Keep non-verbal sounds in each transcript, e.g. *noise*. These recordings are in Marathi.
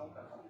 não, cara.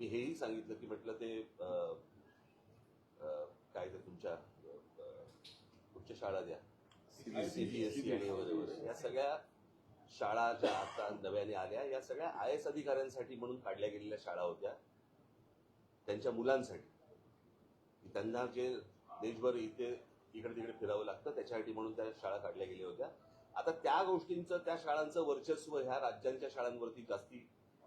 मी हेही सांगितलं की म्हटलं ते काय ते तुमच्या कुठच्या शाळा द्या. सीबीएसई. आणि वगैरे या सगळ्या शाळा ज्या आता नव्याने आल्या या सगळ्या आय एस अधिकाऱ्यांसाठी म्हणून काढल्या गेलेल्या शाळा होत्या. त्यांच्या मुलांसाठी. की त्यांना जे देशभर इथे इकडे तिकडे फिरावं लागतं त्याच्यासाठी म्हणून त्या शाळा काढल्या गेल्या होत्या. आता त्या गोष्टींचं त्या शाळांचं वर्चस्व ह्या राज्यांच्या शाळांवरती जास्ती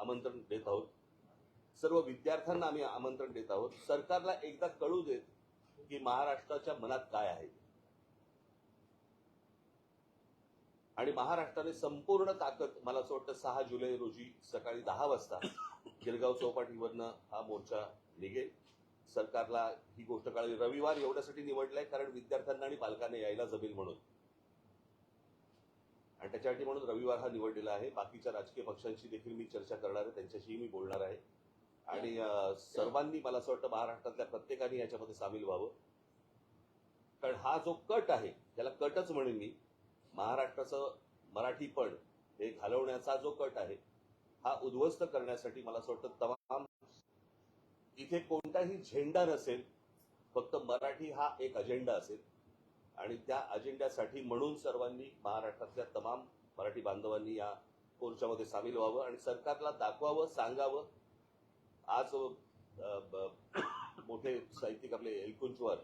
आमंत्रण देत आहोत. सर्व विद्यार्थ्यांना आम्ही आमंत्रण देत आहोत. सरकारला एकदा कळू देत की महाराष्ट्राच्या मनात काय आहे. आणि महाराष्ट्राने संपूर्ण ताकद मला असं वाटतं सहा जुलै रोजी सकाळी दहा वाजता गिरगाव चौपाटीवरनं हा मोर्चा निघेल. सरकारला ही गोष्ट कळली. रविवार एवढ्यासाठी निवडलाय कारण विद्यार्थ्यांना आणि पालकांना यायला जमेल म्हणून. आणि त्याच्यासाठी म्हणून रविवार हा निवडलेला आहे. बाकीच्या राजकीय पक्षांशी देखील मी चर्चा करणार आहे. त्यांच्याशीही मी बोलणार आहे. आणि सर्वांनी मला असं वाटतं महाराष्ट्रातल्या प्रत्येकाने याच्यामध्ये सामील व्हावं. कारण हा जो कट आहे त्याला कटच म्हणेन मी. महाराष्ट्राचं मराठीपण हे घालवण्याचा जो कट आहे हा उद्ध्वस्त करण्यासाठी मला असं वाटतं तमाम इथे कोणताही झेंडा नसेल फक्त मराठी हा एक अजेंडा असेल. आणि त्या अजेंड्यासाठी म्हणून सर्वांनी महाराष्ट्रातल्या तमाम मराठी बांधवांनी या मोर्चामध्ये सामील व्हावं आणि सरकारला दाखवावं सांगावं. आज *coughs* मोठे साहित्यिक आपले एलकुंचवार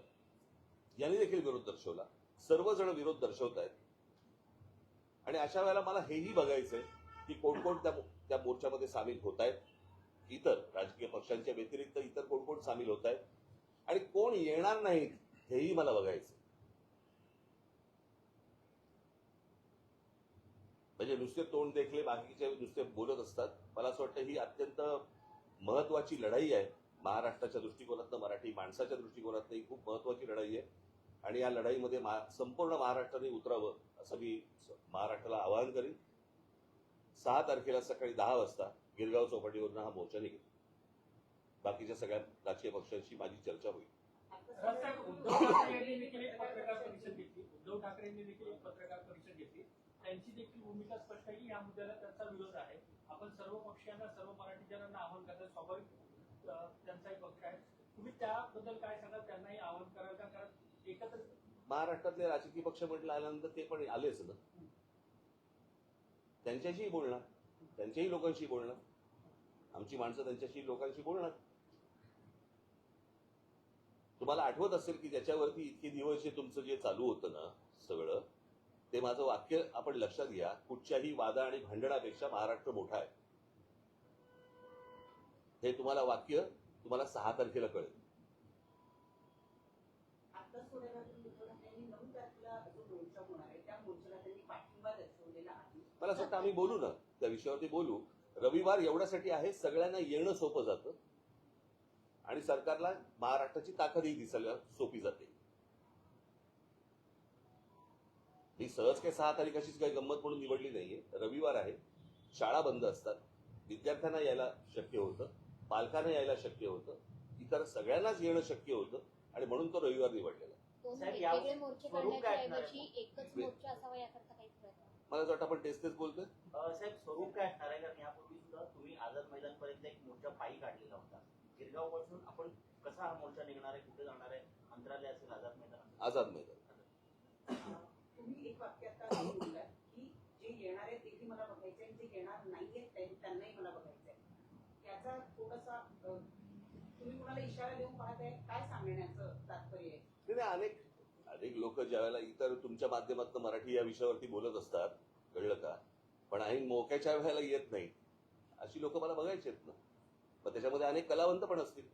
यांनी देखील विरोध दर्शवला. सर्वजण विरोध दर्शवत आहेत. आणि अशा वेळेला मला हेही बघायचंय की कोण कोण त्या त्या मोर्चामध्ये सामील होत आहेत. इतर राजकीय पक्षांच्या व्यतिरिक्त इतर कोण कोण सामील होत आहेत. आणि कोण येणार नाहीत हेही मला बघायचं म्हणजे नुसते तोंड देखले बाकीचे नुसते बोलत असतात. मला असं वाटतं ही अत्यंत महत्वाची लढाई आहे. महाराष्ट्राच्या दृष्टिकोनातनं मराठी माणसाच्या दृष्टिकोनातनं ही खूप महत्वाची लढाई आहे. आणि या लढाईमध्ये मा- संपूर्ण महाराष्ट्राने उतरावं असं मी महाराष्ट्राला आवाहन करीन. सहा तारखेला सकाळी दहा वाजता गिरगाव चौपाटीवरून हा मोर्चा निघेल. बाकीच्या सगळ्या राजकीय पक्षांशी माझी चर्चा होईल. उद्धव ठाकरे यांनी देखील एक पत्रकार परिषद घेतली. उद्धव ठाकरे यांनी देखील एक पत्रकार परिषद घेतली. त्यांची देखील भूमिका स्पष्ट आहे. की या मुद्द्याला त्यांचा विरोध आहे. आपण सर्व पक्षांना सर्व मराठी जणांना आवाहन करतात स्वाभाविक त्यांचाही त्यांचा एक पक्ष आहे. तुम्ही त्याबद्दल काय सांगाल? त्यांनाही आवाहन कराल का? कारण एकत्र महाराष्ट्रातले राजकीय पक्ष म्हटलं आल्यानंतर ते पण आलेच ना? त्यांच्याशीही बोलणार. त्यांच्याही लोकांशी बोलणार. आमची माणसं त्यांच्याशी लोकांशी बोलणार. तुम्हाला आठवत असेल की ज्याच्यावरती इतके दिवस जे तुमचं जे चालू होतं ना सगळं ते माझं वाक्य आपण लक्षात घ्या. कुठच्याही वादा आणि भांडणापेक्षा महाराष्ट्र मोठा आहे. हे तुम्हाला वाक्य तुम्हाला सहा तारखेला कळेल. मला असं वाटतं आम्ही बोलू ना. त्या विषयावरती बोलू. रविवार एवढ्यासाठी आहे सगळ्यांना येणं सोपं जातं. आणि सरकारला महाराष्ट्राची ताकदही दिसायला सोपी जाते. ही सहज काही सहा तारीख अशीच काही गंमत म्हणून निवडली नाहीये. रविवार आहे. शाळा बंद असतात. विद्यार्थ्यांना यायला शक्य होतं. पालकांना यायला शक्य होतं. इतर सगळ्यांनाच येणं शक्य होतं. आणि म्हणून तो रविवार निवडलेला काही प्रयत्न मला असं वाटतं आपण तेच तेच बोलतोय. साहेब स्वरूप काय असणार आहे? कारण यापूर्वी सुद्धा तुम्ही आझाद मैदानपर्यंत एक मोर्चा पायी काढलेला होता. गिरगावपासून आपण कसा हा मोर्चा निघणार आहे? कुठे जाणार आहे? अंतरालय असेल आझाद मैदान. आझाद मैदान. की जे येणार आहे तेही मला बघायचं आहे जे येणार नाहीये ते- त्यांनाही मला बघायचं आहे. याचा थोडासा तुम्ही कुणाला इशारा देऊन पाहताय काय सांगण्याचं तात्पर्य आहे? नाही, नाही, अनेक अनेक लोक ज्यावेळेला इतर तुमच्या माध्यमातून मराठी या विषयावरती बोलत असतात कळलं का? पण ऐन मोक्याच्या वेळेला येत नाही. अशी लोक मला बघायची आहेत ना. पण त्याच्यामध्ये अनेक कलावंत पण असतील.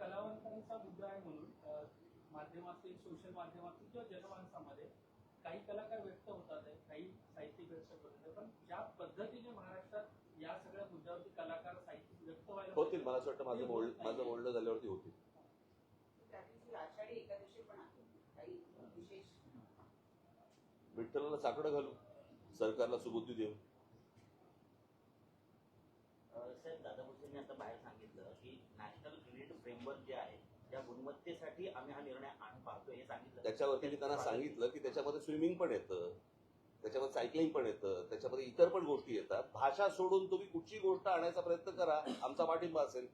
कलावंतांचा मुद्दा आहे म्हणून. अं, माध्यमातील सोशल माध्यमातून किंवा जनमानसामध्ये काही कलाकार व्यक्त होतात आहे, काही साहित्यिक व्यक्त होतात. पण ज्या पद्धतीने महाराष्ट्रात या सगळ्या मुद्द्यावरती कलाकार साहित्यिक व्यक्त व्हायला होतील मला असं वाटतं माझं बोल माझं बोलणं झाल्यावरती होतील. त्या दिवशी आषाढी एकादशी पण आहे. काही विशेष विठ्ठलाला साकडं घालू सरकारला सुबुद्धी देऊ. साहेब दादा भुसेंनी आता बाहेर सांगितलं की नॅशनल ग्रीड फ्रेमवर्क जे आहे त्या गुणवत्तेसाठी आम्ही हा निर्णय आण पाहतोय हे सांगितलं. त्याच्यावरती मी त्यांना सांगितलं की त्याच्यामध्ये स्विमिंग पण येतं त्याच्यामध्ये सायकलिंग पण येतं त्याच्यामध्ये इतर पण गोष्टी येतात. भाषा सोडून तुम्ही कुठची गोष्ट आणायचा प्रयत्न करा आमचा पाठिंबा असेल.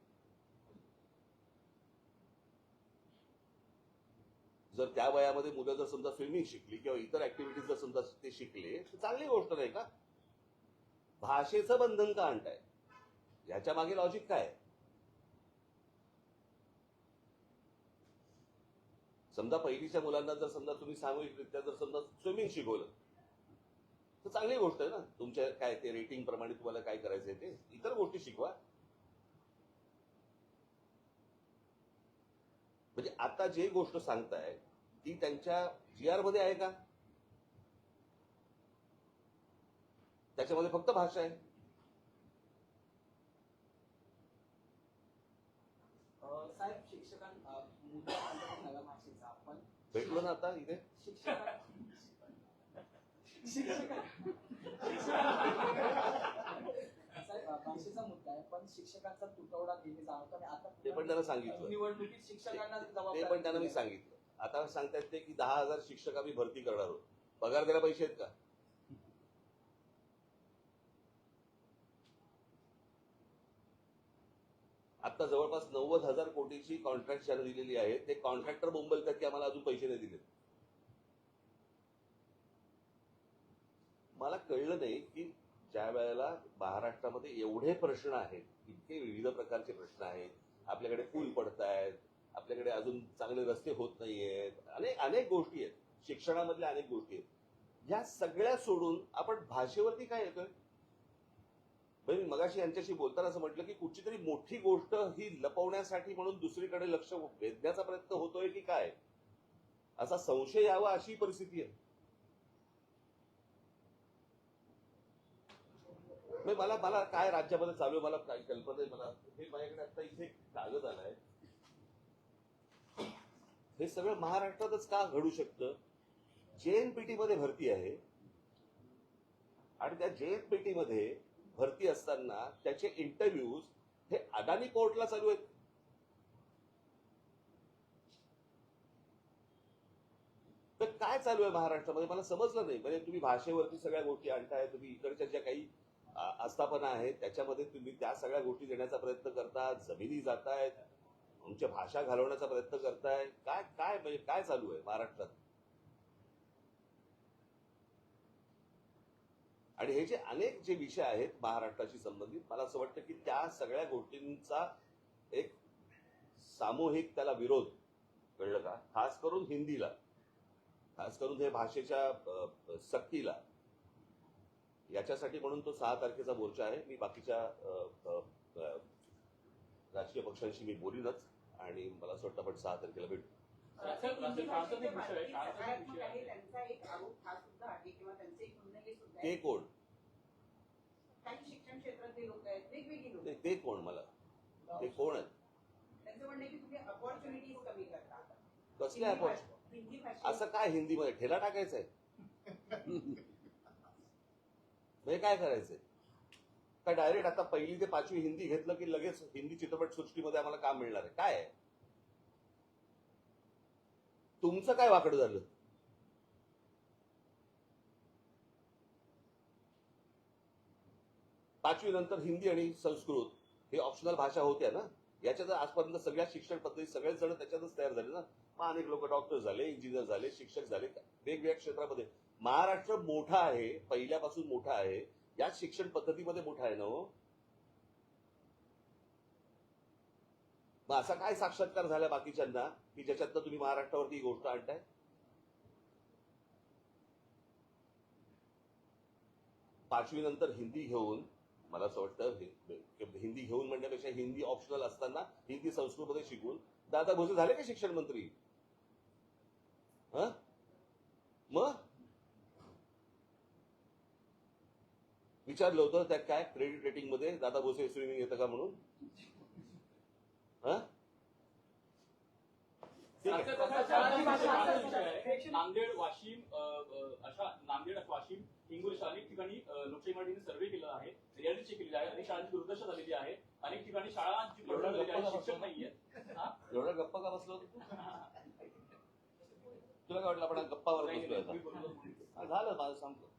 जर त्या वयामध्ये मुलं जर समजा स्विमिंग शिकली किंवा इतर ऍक्टिव्हिटीज जर समजा ते शिकले तर चांगली गोष्ट नाही का? भाषेचं बंधन का आणताय? याच्या मागे लॉजिक काय? समजा पहिलीच्या मुलांना जर समजा तुम्ही सामूहिकरित्या जर समजा स्विमिंग शिकवलं तर चांगली गोष्ट आहे ना. तुमच्या काय ते रेटिंग प्रमाणे तुम्हाला काय करायचं आहे ते? इतर गोष्टी शिकवा. म्हणजे आता जे गोष्ट सांगताय ती त्यांच्या जी आरमध्ये आहे का? त्याच्यामध्ये फक्त भाषा आहे अ, साहेब शिक्षकां मुद्दा मांडला नव्या भाषेचा आपण भेटलो ना आता इथे? भाषेचा मुद्दा आहे पण शिक्षकांचा तुटवडा नेहमी जाणवतो आणि आता ते पण त्यांना सांगितलं. निवडणुकीत शिक्षकांना ते पण त्यांना मी सांगितलं. आता सांगतायत ते की दहा हजार शिक्षक आम्ही भरती करणार आहोत. पगार द्यायला पैसे आहेत का? आता जवळपास नव्वद हजार कोटीची कॉन्ट्रॅक्ट ज्यांना दिलेली आहे. ते कॉन्ट्रॅक्टर बोंबलतात की आम्हाला अजून पैसे नाही दिले मला कळलं नाही की ज्या वेळेला महाराष्ट्रामध्ये एवढे प्रश्न आहेत इतके विविध प्रकारचे प्रश्न आहेत आपल्याकडे पूल पडत आहेत आपल्याकडे अजून चांगले रस्ते होत नाहीयेत अनेक अनेक गोष्टी आहेत. शिक्षणामधल्या अनेक गोष्टी आहेत. या सगळ्या सोडून आपण भाषेवरती काय येतोय? म्हणजे मी मगाशी यांच्याशी बोलताना असं म्हटलं की कुठची तरी मोठी गोष्ट ही लपवण्यासाठी म्हणून दुसरीकडे लक्ष वेधण्याचा प्रयत्न होतोय की काय? असा संशय यावा अशी परिस्थिती आहे. म्हणजे मला मला काय राज्यामध्ये चालू आहे मला काही कल्पना आहे मला हे माझ्याकडे आता इथे कागद आलाय. हे सगळं महाराष्ट्रातच का घडू शकतं? जेएनपीटी मध्ये भरती आहे आणि त्या जेएनपीटी मध्ये भरती असताना त्याचे इंटरव्ह्यूज हे अदानी कोर्टला चालू आहेत. तर काय चालू आहे महाराष्ट्रामध्ये? मला समजलं नाही. म्हणजे तुम्ही भाषेवरती सगळ्या गोष्टी आणताय तुम्ही इकडच्या ज्या काही आस्थापना आहेत त्याच्यामध्ये तुम्ही त्या सगळ्या गोष्टी देण्याचा प्रयत्न करता जमिनी जातायत तुमच्या भाषा घालवण्याचा प्रयत्न करताय. काय काय म्हणजे काय चालू आहे महाराष्ट्रात? आणि हे जे अनेक जे विषय आहेत महाराष्ट्राशी संबंधित मला असं वाटतं की त्या सगळ्या गोष्टींचा एक सामूहिक त्याला विरोध कळलं का? खास करून हिंदीला. खास करून हे भाषेच्या सक्तीला. याच्यासाठी म्हणून तो सहा तारखेचा मोर्चा आहे. मी बाकीच्या राजकीय पक्षांशी मी बोलीनच आणि मला असं वाटतं आपण सहा तारखेला भेटू. ते कोण काही शिक्षण क्षेत्रातले लोक आहेत वेगवेगळी लोक ते- कोण मला? ते कोण आहेत? त्यांचं म्हणणं आहे की तुम्ही अपॉर्च्युनिटीज कमी करता. कसल्या हिंदी भाषा- असं काय हिंदीमध्ये? ठेला टाकायचंय? म्हणजे काय करायचंय? काय डायरेक्ट आता पहिली ते पाचवी हिंदी घेतलं की लगेच हिंदी चित्रपट सृष्टीमध्ये आम्हाला काम मिळणार आहे? काय आहे? तुमचं काय वाकडं झालं? पाचवी नंतर हिंदी आणि संस्कृत हे ऑप्शनल भाषा होत्या ना. याच्यात आजपर्यंत सगळ्या शिक्षण पद्धती सगळेच जण त्याच्यातच तयार झाले ना. मग अनेक लोक डॉक्टर झाले इंजिनियर झाले शिक्षक झाले वेगवेगळ्या क्षेत्रामध्ये. महाराष्ट्र मोठा आहे पहिल्यापासून मोठा आहे. याच शिक्षण पद्धतीमध्ये मोठा आहे ना हो. मग असा काय साक्षात्कार झाला बाकीच्यांना की ज्याच्यातनं तुम्ही महाराष्ट्रावरती ही गोष्ट आणताय? पाचवी नंतर हिंदी घेऊन मला असं वाटतं हिंदी घेऊन म्हणण्यापेक्षा हिंदी ऑप्शनल असताना हिंदी संस्कृतमध्ये शिकून दादा भोसे झाले का शिक्षण मंत्री? मग? विचारलं होतं त्यात काय? क्रेडिट रेटिंगमध्ये दादा भोसे स्विमिंग येतं का म्हणून? नांदेड वाशिम अशा नांदेड वाशिम हिंगोली अनेक ठिकाणी लोकशाही मराठीने सर्वे केला आहे रियालिटी चेक केलेली आहे अनेक शाळांची दुर्दशा झालेली आहे अनेक ठिकाणी शाळांची शिक्षक नाहीये एवढा गप्पा का बसलो? तुला काय वाटलं आपण गप्पावर झालं माझं सांगतो